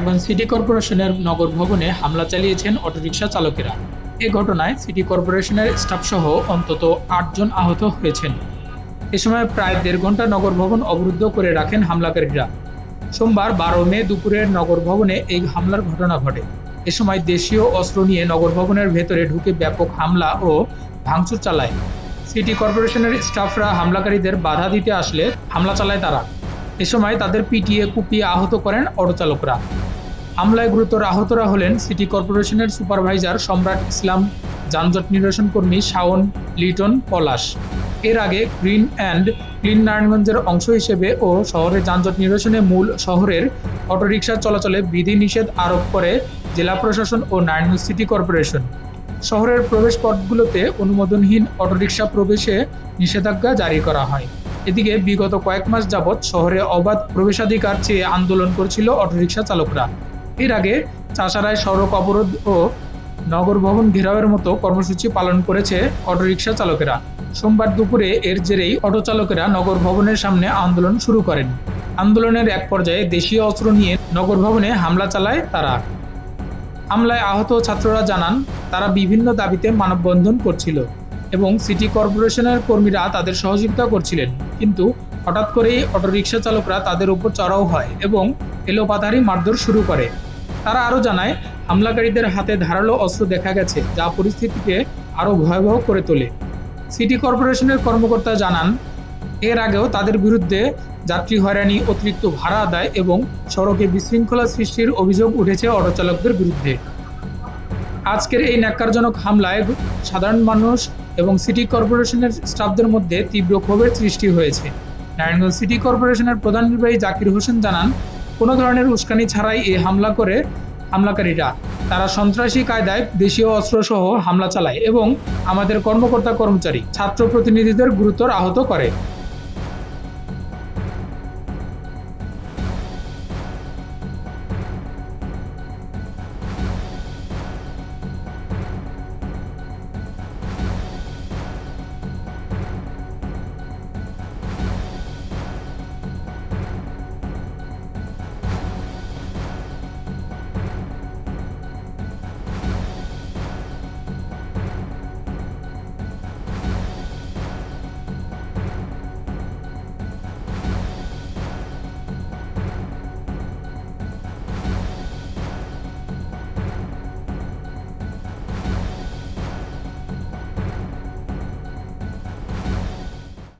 Narayanganj city কর্পোরেশনের নগর ভবনে হামলা চালিয়েছেন অটোরিকশা চালকেরা। এ ঘটনায় সিটি কর্পোরেশনের স্টাফসহ অন্তত আটজন আহত হয়েছেন। এ সময় প্রায় দেড় ঘণ্টা নগর ভবন অবরুদ্ধ করে রাখেন হামলাকারীরা। সোমবার বারো মে দুপুরের নগর ভবনে এই হামলার ঘটনা ঘটে। এ সময় দেশীয় অস্ত্র নিয়ে নগর ভবনের ভেতরে ঢুকে ব্যাপক হামলা ও ভাঙচুর চালায়। সিটি কর্পোরেশনের স্টাফরা হামলাকারীদের বাধা দিতে আসলে হামলা চালায় তারা। এ সময় তাদের পিটিয়ে কুপিয়ে আহত করেন অটোচালকরা। হামলায় গুরুতর আহতরা হলেন সিটি কর্পোরেশনের সুপারভাইজার সম্রাট ইসলাম যানজট নিরসন কর্মী শাওন লিটন পলাশ। এর আগে গ্রিন অ্যান্ড ক্লিন নারায়ণগঞ্জের অংশ হিসেবে ও শহরের যানজট নিরসনে মূল শহরের অটোরিকশা চলাচলে বিধিনিষেধ আরোপ করে জেলা প্রশাসন ও নারায়ণগঞ্জ সিটি কর্পোরেশন। শহরের প্রবেশ পথগুলোতে অনুমোদনহীন অটোরিকশা প্রবেশে নিষেধাজ্ঞা জারি করা হয়। এদিকে বিগত কয়েক মাস যাবৎ শহরে অবাধ প্রবেশাধিকার চেয়ে আন্দোলন করছিল অটোরিকশা চালকরা। এর আগে চাষারায় সড়ক অবরোধ ও নগর ভবন ঘেরাওয়ের মতো কর্মসূচি পালন করেছে অটোরিকশা চালকেরা। সোমবার দুপুরে এর জেরেই অটো চালকেরা নগর ভবনের সামনে আন্দোলন শুরু করেন। আন্দোলনের এক পর্যায়ে দেশীয় অস্ত্র নিয়ে নগর ভবনে হামলা চালায় তারা। হামলায় আহত ছাত্ররা জানান, তারা বিভিন্ন দাবিতে মানববন্ধন করছিল এবং সিটি কর্পোরেশনের কর্মীরা তাদের সহযোগিতা করছিলেন। কিন্তু হঠাৎ করেই অটোরিকশা চালকরা তাদের উপর চড়াও হয় এবং এলোপাতারি মারধর শুরু করে। তারা আরও জানায়, হামলাকারীদের হাতে ধারালো অস্ত্র দেখা গেছে, যা পরিস্থিতিকে আরও ভয়াবহ করে তোলে। সিটি কর্পোরেশনের কর্মকর্তা জানান, এর আগেও তাদের বিরুদ্ধে যাত্রী হয়রানি, অতিরিক্ত ভাড়া আদায় এবং সড়কে বিশৃঙ্খলা সৃষ্টির অভিযোগ উঠেছে অটোচালকদের বিরুদ্ধে। আজকের এই ন্যাক্কারজনক হামলায় সাধারণ মানুষ এবং সিটি কর্পোরেশনের স্টাফদের মধ্যে তীব্র ক্ষোভের সৃষ্টি হয়েছে। নারায়ণগঞ্জ সিটি কর্পোরেশনের প্রধান নির্বাহী জাকির হোসেন জানান কোনো ধরনের উস্কানি ছাড়াই এই হামলা করে হামলাকারীরা। তারা সন্ত্রাসী কায়দায় দেশীয় অস্ত্র সহ হামলা চালায় এবং আমাদের কর্মকর্তা কর্মচারী ছাত্র প্রতিনিধিদের গুরুতর আহত করে।